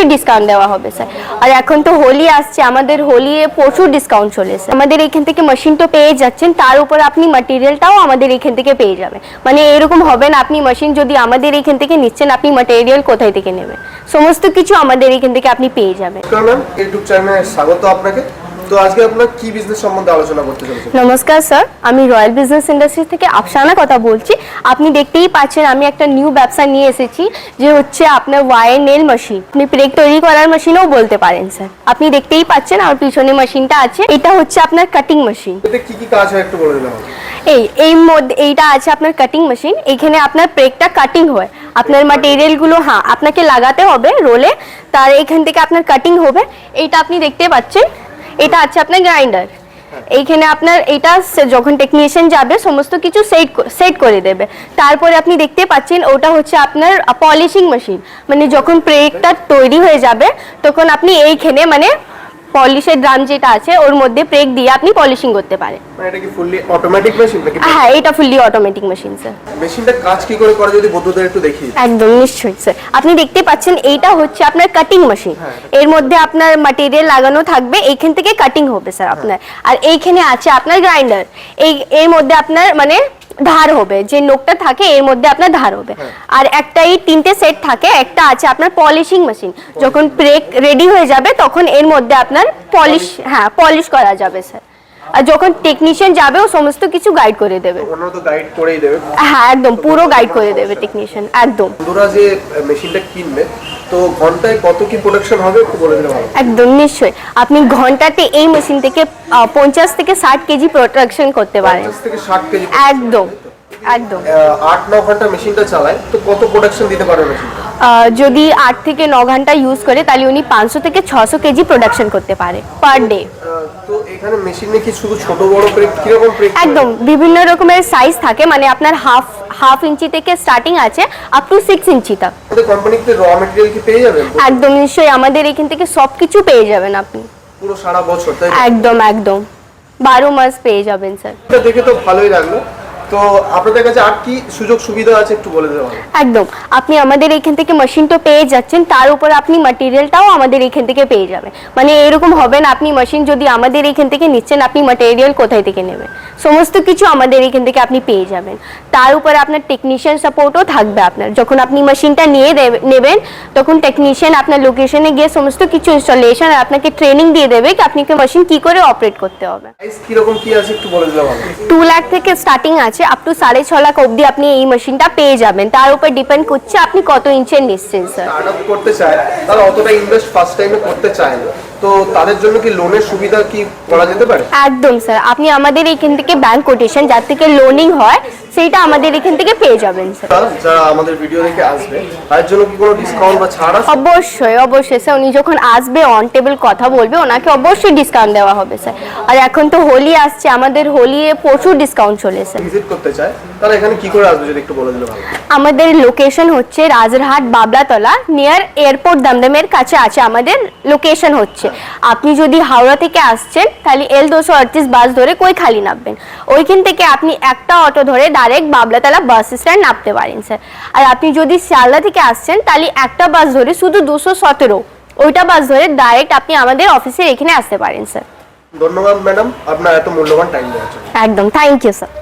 অবশ্যই ডিসকাউন্ট দেওয়া হবে স্যার আর এখন তো হোলি আসছে, আমাদের হোলি প্রচুর ডিসকাউন্ট চলেছে আমাদের এখান থেকে মেশিন তো পেয়ে যাচ্ছেন, তার উপর আপনি ম্যাটেরিয়ালটাও আমাদের এখান থেকে পেয়ে যাবেন। মানে এরকম হবে না, আপনি মেশিন যদি আমাদের এখান থেকে নিচ্ছেন, আপনি ম্যাটেরিয়াল কোথায় থেকে নেবেন? সমস্ত কিছু আমাদের এখান থেকে আপনি পেয়ে যাবেন। ইউটিউব চ্যানেলে স্বাগত আপনাকে। তো আজকে আপনার কি বিজনেস সম্বন্ধে আলোচনা করতে চলেছেন? নমস্কার স্যার আমি রয়্যাল বিজনেস ইন্ডাস্ট্রি থেকে আফসানা কথা বলছি। আপনি দেখতেই পাচ্ছেন আমি একটা নিউ ব্যবসা নিয়ে এসেছি যে হচ্ছে আপনার ওয়ার নেল মেশিন আপনি প্রেক তৈরি করার মেশিনও বলতে পারেন স্যার আপনি দেখতেই পাচ্ছেন আমার পিছনে মেশিনটা আছে। এটা হচ্ছে আপনার কাটিং মেশিন এতে কি কি কাজ হয় একটু বলে আমাকে। এই এই মধ্যে এইটা আছে আপনার কাটিং মেশিন এখানে আপনার প্রেকটা কাটিং হয়। আপনার ম্যাটেরিয়ালগুলো হ্যাঁ আপনাকে লাগাতে হবে রোলে তার এখান থেকে আপনার কাটিং হবে। এইটা আপনি দেখতে পাচ্ছেন। এটা আছে আপনার গ্রাইন্ডার এইখানে আপনার এটা যখন টেকনিশিয়ান যাবে, সমস্ত কিছু সেট সেট করে দেবে। তারপরে আপনি দেখতে পাচ্ছেন, ওটা হচ্ছে আপনার পলিশিং মেশিন মানে যখন প্রেকটা তৈরি হয়ে যাবে, তখন আপনি এইখানে মানে পলিশের ড্রাম যেটা আছে ওর মধ্যে প্রেক দিয়ে আপনি পলিশিং করতে পারেন। মানে এটা কি ফুললি অটোমেটিক মেশিন নাকি হ্যাঁ এটা ফুললি অটোমেটিক মেশিন স্যার মেশিনটা কাজ কি করে করে যদি বন্ধুদের একটু দেখি? একদম নিশ্চয়ই স্যার আপনি দেখতে পাচ্ছেন এইটা হচ্ছে আপনার কাটিং মেশিন এর মধ্যে আপনার ম্যাটেরিয়াল লাগানো থাকবে এইখান থেকে কাটিং হবে স্যার আপনার। আর এইখানে আছে আপনার গ্রাইন্ডার এই এর মধ্যে আপনার মানে ধার হবে যে নোকটা থাকে এর মধ্যে আপনার ধার হবে। আর একটা এই তিনটে সেট থাকে একটা আছে আপনার পলিশিং মেশিন যখন ব্রেক রেডি হয়ে যাবে তখন এর মধ্যে আপনার পলিশ হ্যাঁ পলিশ করা যাবে স্যার আর যখন টেকনিশিয়ান যাবে ও সমস্ত কিছু গাইড করে দেবে। ওনারা তো গাইড করেই দেবে। হ্যাঁ একদম পুরো গাইড করে দেবে টেকনিশিয়ান একদম। বন্ধুরা যে মেশিনটা কিনবে তো ঘন্টায় কত কি প্রোডাকশন হবে একটু বলে দিলে ভালো। একদম নিশ্চয়ই। আপনি ঘন্টাতে এই মেশিন থেকে পঞ্চাশ থেকে ষাট কেজি প্রোডাকশন করতে পারেন। থেকে ষাট কেজি একদম একদম। আট ন ঘণ্টা মেশিনটা চালায় তো কত প্রোডাকশন দিতে পারে মেশিনটা যদি আট থেকে ন ঘণ্টা ইউজ করে তাহলে উনি পাঁচশো থেকে ছশো কেজি প্রোডাকশন করতে পারে পার ডে তো এখানে মেশিনে কি শুধু ছোট বড় কীরকম একদম বিভিন্ন রকমের সাইজ থাকে মানে আপনার হাফ হাফ ইঞ্চি থেকে স্টার্টিং আছে আপ টু সিক্স ইঞ্চি তক কোম্পানিতে র মেটেরিয়াল কি পেয়ে যাবেন? একদম নিশ্চয়ই আমাদের এখান থেকে সব কিছু পেয়ে যাবেন আপনি। পুরো সারা বছর একদম একদম। বারো মাস পেয়ে যাবেন স্যার দেখে তো ভালোই লাগল। তো আপনাদের কাছে আর কি সুযোগ সুবিধা আছে একটু বলে দেওয়া একদম। আপনি আমাদের এখান থেকে মেশিন পেয়ে যাচ্ছেন তার উপর আপনি ম্যাটেরিয়ালটাও আমাদের এখান থেকে পেয়ে যাবেন। মানে এরকম হবে না আপনি মেশিন যদি আমাদের এখান থেকে নিচ্ছেন আপনি ম্যাটেরিয়াল কোথায় থেকে নেবেন? সমস্ত কিছু আমাদের থেকে আপনি পেয়ে যাবেন। তার উপরে আপনার টেকনিশিয়ান সাপোর্টও থাকবে আপনার। যখন আপনি মেশিনটা নিয়ে নেবেন তখন টেকনিশিয়ান আপনার লোকেশনে গিয়ে সমস্ত কিছু ইনস্টলেশন আর আপনাকে ট্রেনিং দিয়ে দেবে কি আপনাকে মেশিন কি করে অপারেট করতে হবে। কি আছে একটু বলে টু লাখ থেকে স্টার্টিং আছে। আপ টু সাড়ে ছ লাখ অবধি আপনি এই মেশিনটা পেয়ে যাবেন। তার উপর ডিপেন্ড করছে আপনি কত ইঞ্চের নিচ্ছেন স্যার করতে চায় তারা অতটা ইনভেস্ট ফার্স্ট টাইমে করতে চায় না। তো তাদের জন্য কি লোনের সুবিধা কি করা যেতে পারে? একদম স্যার আপনি আমাদের এইখান থেকে ব্যাংক কোটেশন যার থেকে লোনিং হয় সেইটা আমাদের এখান থেকে পেয়ে যাবেন স্যার যারা আমাদের ভিডিও দেখে আসবে তাদের জন্য কি কোনো ডিসকাউন্ট বা ছাড় আছে? অবশ্যই অবশ্যই স্যার উনি যখন আসবে অন টেবিল কথা বলবে ওনাকে অবশ্যই ডিসকাউন্ট দেওয়া হবে স্যার আর এখন তো হোলি আসছে আমাদের হোলি প্রচুর ডিসকাউন্ট চলেছে ভিজিট করতে চায় তারা এখানে কি করে আসবে যদি একটু বলে দিলে ভালো আমাদের লোকেশন হচ্ছে রাজারহাট বাবলাতলা নিয়ার এয়ারপোর্ট দমদমের কাছে আছে আমাদের লোকেশন হচ্ছে। আপনি যদি হাওড়া থেকে আসছেন তাহলে এল দুশো আটত্রিশ বাস ধরে কই খালি নামবেন? ওইখান থেকে আপনি একটা অটো ধরে ডাইরেক্ট বাবলাতলা বাস স্ট্যান্ড নামতে পারেন স্যার। আর আপনি যদি শিয়ালদা থেকে আসছেন তাহলে একটা বাস ধরে শুধু দুশো সতেরো ওইটা বাস ধরে ডাইরেক্ট আপনি আমাদের অফিসে এখানে আসতে পারেন স্যার। ধন্যবাদ ম্যাডাম। আপনার এত মূল্যবান টাইম দেওয়ার জন্য। একদম থ্যাংক ইউ স্যার